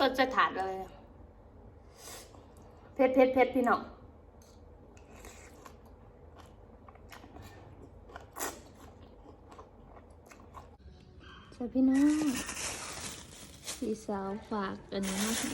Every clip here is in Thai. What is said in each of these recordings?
สดจะถาดเลยเผ็ดเผ็ดเผ็ดพี่น้องสวัสดีพี่น้องพี่สาวฝากอันนี้มาให้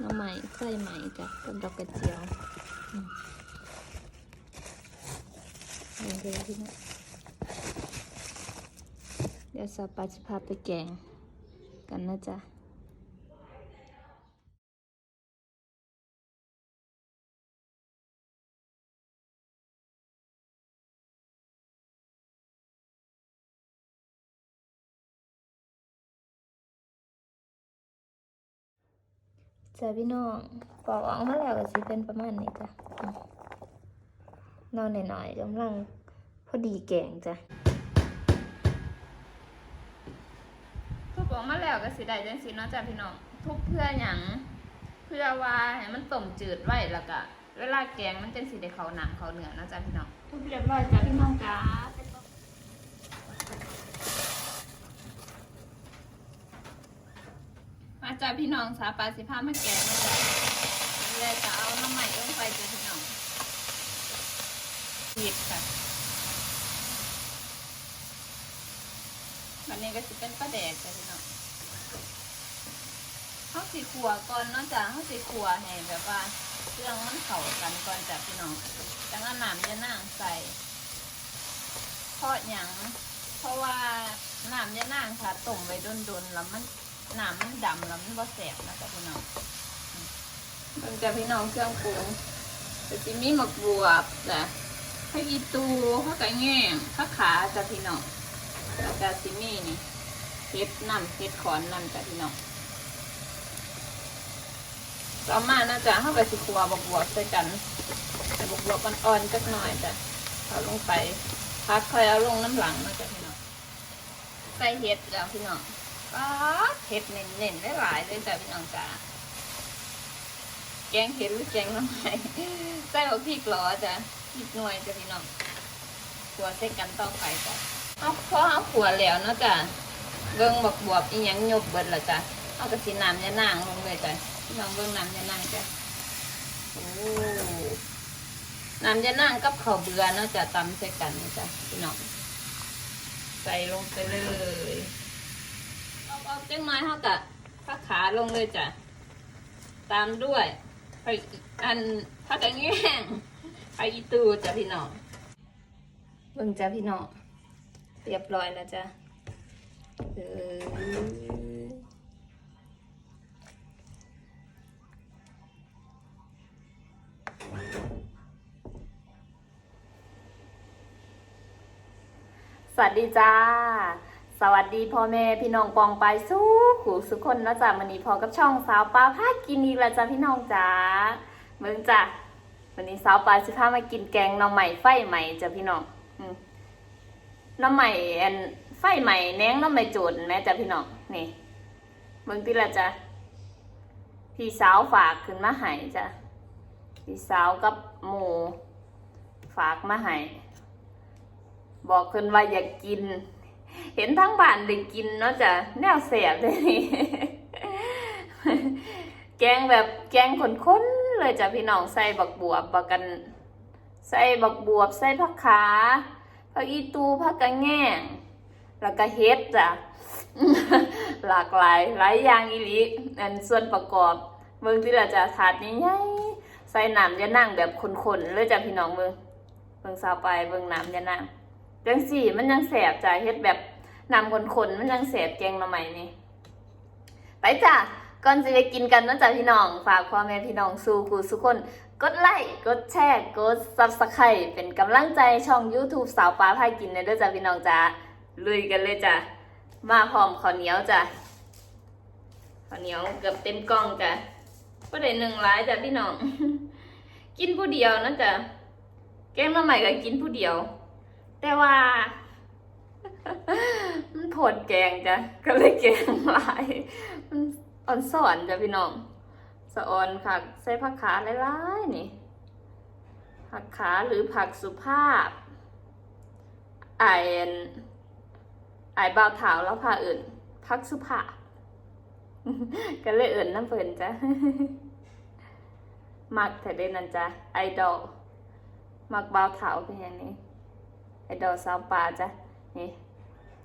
น้ำใหม่ไส้ใหม่จ้ะกับดอกกระเจียวอืมลองดูพี่น้องเดี๋ยวสาวปาจะพาไปแกงกันนะจ๊ะ จ้ะพี่น้องปอกออกมาแล้วก็สิเป็นประมาณนี้จ้ะอืมนอนหน่อยๆกำลังพอดีแกงจ้ะทุบออกมาแล้วก็สิได้จังสิเนาะจ้ะพี่น้องทุบเพื่อหยังเพื่อว่าให้มันต้มจืดไว้แล้วก็เวลาแกงมันจังสิได้เข้าหนังเข้าเนื้อเนาะจ้ะพี่น้องทุบเรียบร้อยจ้ะพี่น้องจ้ามา จ้ะพี่น้องสาปาสิพามาแกงนะจ้ะเลยจะเอาน้ำใหม่ลงไปจ้ะพี่น้องหยิบค่ะวันนี้ก็จะเป็นปลาแดกจ้ะพี่น้องเขาสีขัวก่อนเนาะจ้ะเขาสีขัวให้แบบว่าเครื่องมันเข้ากันก่อนจ้ะพี่น้องจังอาน้ำจะนั่งใส่เพราะหยังเพราะว่าน้ำจะนั่งค่ะต้มไว้ดนๆแล้วมัน หน้ำมันดำแล้วมันบ่แสบนะจ้ะพี่น้องมเบิ่งจ้ะพี่น้องเครื่องปรุงก็จะมีหมกบวบจ้ะข้าวอีตูข้าวไก่แง่งข้าขาจ้ะพี่น้องแล้วก็ซิมีนี่เฮ็ดน้ำเฮ็ดขอนน้ำจ้ะพี่น้องต่อมานะจ๊ะเข้าไปสิครัวบวกบวกใส่กันแต่บวกบวกๆอ่อนๆจักหน่อยจ้ะเอาลงไปพักคอยเอาลงน้ำหลังนะจ๊ะพี่น้องใส่เห็ดจ้ะพี่น้อง ป๊าเห็ดเน้นๆได้หลายเลยจ้ะพี่น้องจ้ะแกงเห็ดหรือแกงน้ำไม้ใส่หัวพริกหรอจ้ะพริกหน่วยจ้ะพี่น้องขัวใส่กันต่องไปจ้ะเอาพอเอาขัวแล้วเนาะจ้ะเบิ่งบวกบวบอีหยังหยบเบิดละจ้ะเอากระสีน้ำยะนางลงเลยจ้ะพี่น้องเบิ่งน้ำจะนั่งจ้ะโอ้น้ำจะนั่งกับข้าวเบื่อเนาะจะตำใส่กันนะจ้ะพี่น้องใส่ลงไปเลย เอาเจ้งไม้เท่ากับผ้าขาลงเลยจ้ะ ตามด้วยไปอันผ้ากระแง่งไปอีตูจ้ะพี่น้องเบิ่งจ้ะพี่น้องเรียบร้อยแล้วจ้ะเออสวัสดีจ้า สวัสดีพ่อแม่พี่น้องปองไปสู้ขู่สุกคนนะจ้ะวันนี้พอกับช่องสาวปลาพากินอีกแล้วจ้าพี่น้องจ้าเมืองจ้ะวันนี้สาวปลาสิพามากินแกงหน่อใหม่ไฟใหม่จ้ะพี่น้องหน่อใหม่แอนไฟใหม่แนงหน่อใหม่โจดแม่จ้ะพี่น้องนี่เมืองที่ละจ้ะพี่สาวฝากขึ้นมาให้จ้ะพี่สาวกับหมูฝากมาให้บอกเพิ่นว่าอยากกิน เห็นทั้งบ้านได้กินเนาะจ้ะแนวแสบเลยนี่แกงแบบแกงข้นๆเลยจ้ะพี่น้องใส่บักบวบบักกัน ใส่บักบวบใส่ผักขาผักอีตูผักกระแง่งแล้วก็เฮ็ดจ้ะหลากหลายหลายอย่างอีหลีอันส่วนประกอบเบิ่งที่ละจ้ะถาดใหญ่ๆใส่น้ำยะนั่งแบบข้นๆเลยจ้ะพี่น้องเบิ่งเบิ่งซาวไปเบิ่งน้ำยะนั่ง จังสี่มันยังแสบจ้ะเฮ็ดแบบนำคนคนๆมันยังแสบแกงมาใหม่นี่ไปจ้ะก่อนจะไปกินกันนะจ๊ะพี่น้อง ฝากพ่อแม่พี่น้องสู่กูสุกคน กดไลค์กดแชร์กดซับสไครต์เป็นกำลังใจช่อง YouTube สาวปลาพายกินในเด้อจ้ะพี่น้องจ้ะลุยกันเลยจ้ะมาพร้อมข้าวเหนียวจ้ะข้าวเหนียวเกือบเต็มกล้องจ้ะก็ได้หนึ่งร้ายจ้ะพี่น้อง กินผู้เดียวนะจ๊ะแกงมาใหม่ก็กินผู้เดียว แต่ว่า มันโผดแกงจ้ะก็เลยแกงหลาย มันอ่อนสอนจ้ะพี่น้องสะออนค่ะ ใส่ผักขาหลายๆนี่ ผักขาหรือผักสุภาพไอายอันไอายบ่าวถาแล้วผ่าอื่นผักสุภาพก็เลยเอิ่นน้ำเพิ่นจ้ะมักแต่เด่นนั่นจ้ะไอดอลมักเบาวถาเป็นอย่างนี้ ไอดอลสาวป่าจ้ะนี่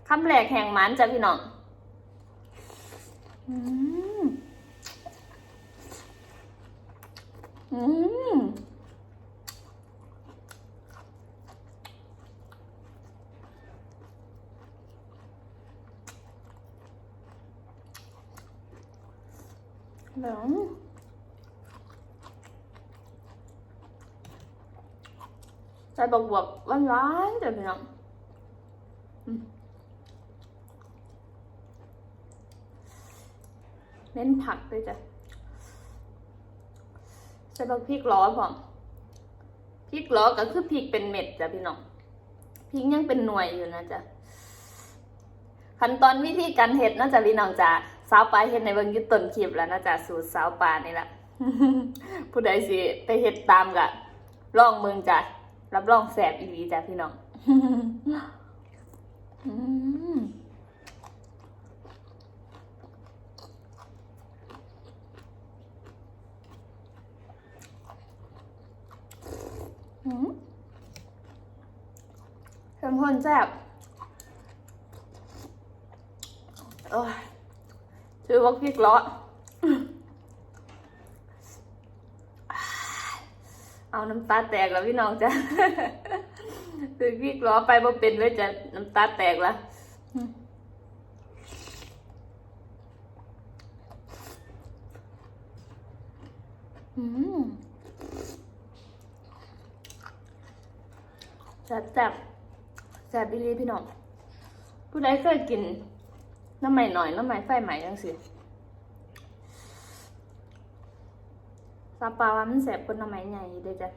คำแรกแห่งหมันจ้ะพี่น้องอืมอืมหลง ใส่บวกบวกๆหวานๆจ้ะพี่น้องเน้นผักด้วยจ้ะใส่บักพริกล้อพร้อมพริกล้อก็คือพริกเป็นเม็ดจ้ะพี่น้องพริกยังเป็นหน่วยอยู่นะจ๊ะขั้นตอนวิธีการเห็ดนอกจากพี่น้องจ้ะสาวปลาเห็ดในเบิ่งยุต้นคลิปแล้วนอกจากสูตรสาวปลานี่แหละผู้ใดสิไปเห็ดตามกะลองเมืองจ้ะ รับรองแสบอีหลีจ้ะพี่น้องอืมอืมเข้มข้นแซ่บโอ้ยชื่อว่าพริกล้อ เอาน้ำตาแตกแล้วพี่น้องจ้ะคือพริกล้อไปบ่เป็นเลยจะน้ำตาแตกล้วอืมแซ่บแซ่บแซ่บบิลีพี่น้องผู้ใดเคยกินน้ำใหม่หน่อยน้ำใหม่ไฟใหม่ยังสิ ซาปลาว่ามันแสบกว่าน้ำใหม่ใหญ่เด้อจ้ะ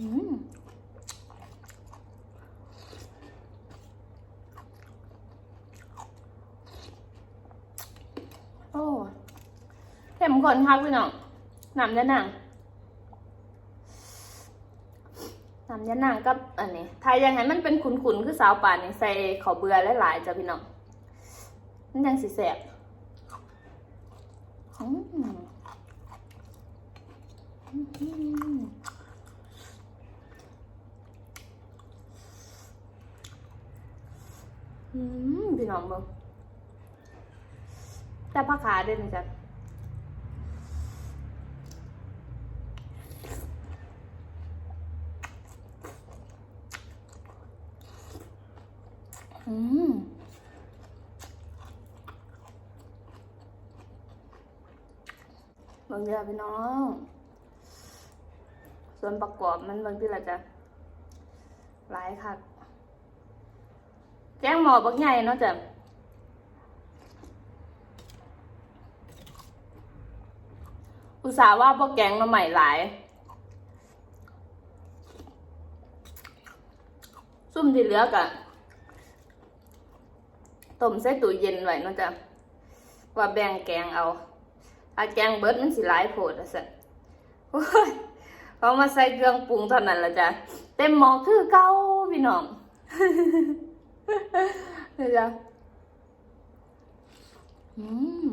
อืมโอ้เข้มข้นครับพี่น้องน้ำยะนาง น้ำยะนางกับอันนี้ทายยังไงมันเป็นขุนๆคือสาวป่านนี่ใส่ข้าวเบื่อหลายๆจ้ะพี่น้องมันยังสิแสบอืมพี่น้องเบิ่งแต่ผักขาเด่นจ้ะ อืมบางอย่างพี่น้อง ส่วนประกอบมันบางทีเราจะหลายค่ะ แกงหมอบักใหญ่เนาะจ้ะอุตส่าห์ว่าพวกแกงมาใหม่หลาย ซุ่มที่เหลือกะ ต้มใส่ตู้เย็นไว้เนาะจ้ะว่าแบ่งแกงเอาถ้าแกงเบิดมันสิหลายโผดอะสันโอ้ยเขามาใส่เครื่องปรุงเท่านั้นละจ้ะเต็มหม้อคือเก่าพี่น้องนะจ๊ะอืม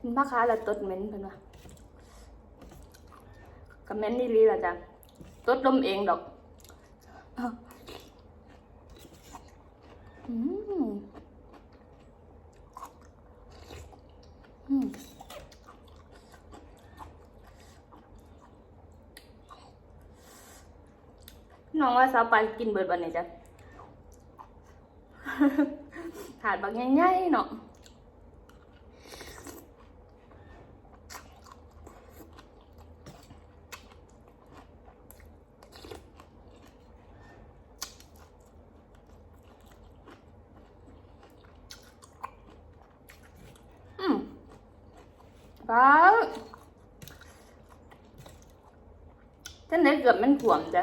กินผักขาล้วตดเหม็นเพิ่นว่าก็เหม็นนี่ลีละจ้ะตดลมเองดอกอืมอืมน้องว่าสาวปานกินเบิดวันนี้จ้ะถาดบักใหญ่ๆเนาะ ป้าจังไหนเกือบมันขวมจ้ะ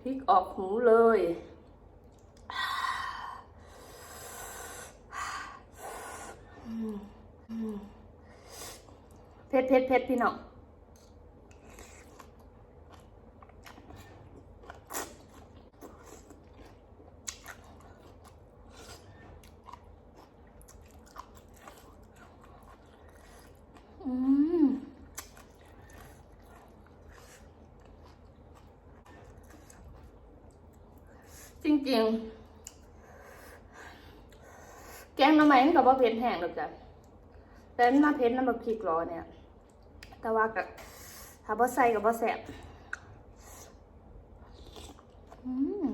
พริกออกหูเลยเผ็ดเผ็ดเผ็ดพี่น้อง จริงๆ แกงน้ำไม้มันกับว่าเผ็ดแห้งหรอกจ้ะแต่มันมาเผ็ดน้ำแบบพริกร้อเนี่ย แต่ว่ากับถ้าบ่ใส่กับบ่แสบอืม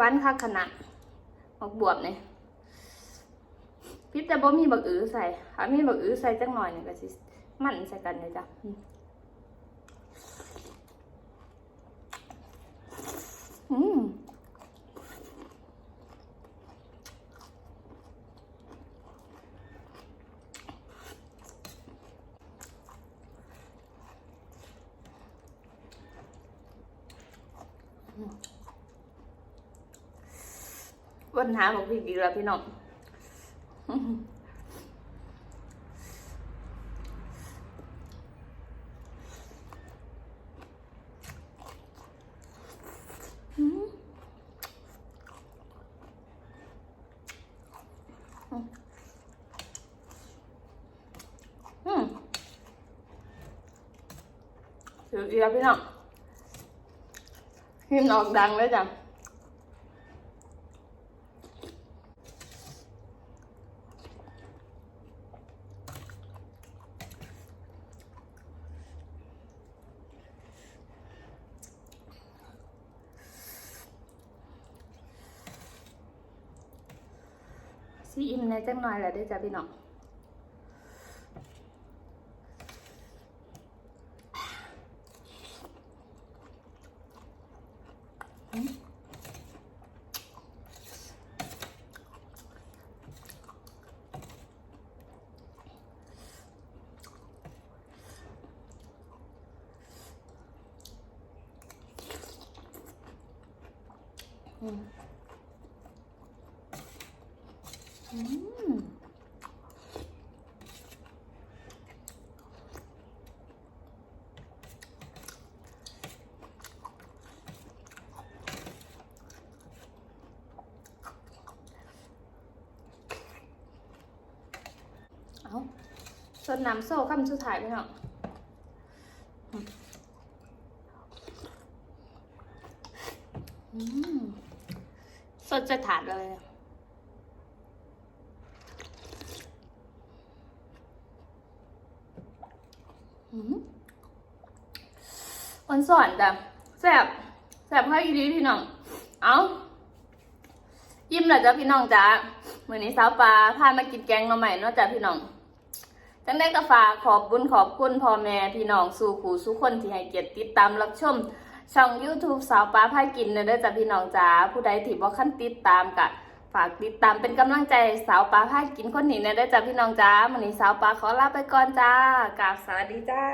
หวานคักขนาดหมกบวบเนี่ยพิษแต่บ่มีบักอื้อใส่ถ้ามีบักอื้อใส่จังหน่อยนี่ก็สิมันใส่กันเลยจ้ะอืมอืม วันหาบอกพี่ดีแล้วพี่น้องอืมถือดีแล้วพี่น้องพิมพ์ออกดังเลยจ้ะ ซีอิ่มในจังหน่อยแหละด้อจ้ะพี่น้องอืมอืม เอาส่วนน้ำโซ่คำสุดท้ายพี่น้องอืมสดจะถาดเลย อืมวัน สอนจ้ะแซบแซบให้อีดีพี่น้อง เอายิ้มหน่อยจ้ะพี่น้องจ้ามื้อนี้สาวปลาพามากินแกงมาใหม่เนาะจ้ะพี่น้องจังได้ก็ฝาขอบบุญขอบคุณพ่อแม่พี่น้องสู่ขู่สู่คนที่ให้เกียรติติดตามรับชมช่อง YouTube สาวปลาพากินเนอะเด้อจ้ะพี่น้องจ้าผู้ใดที่บ่คันติดตามกะ ฝากติดตามเป็นกำลังใจสาวปลาพากินคนนี้เนอะเด้อจ้ะพี่น้องจ้ามื้อนี้สาวปลาขอลาไปก่อนจ้ากราบสวัสดีจ้า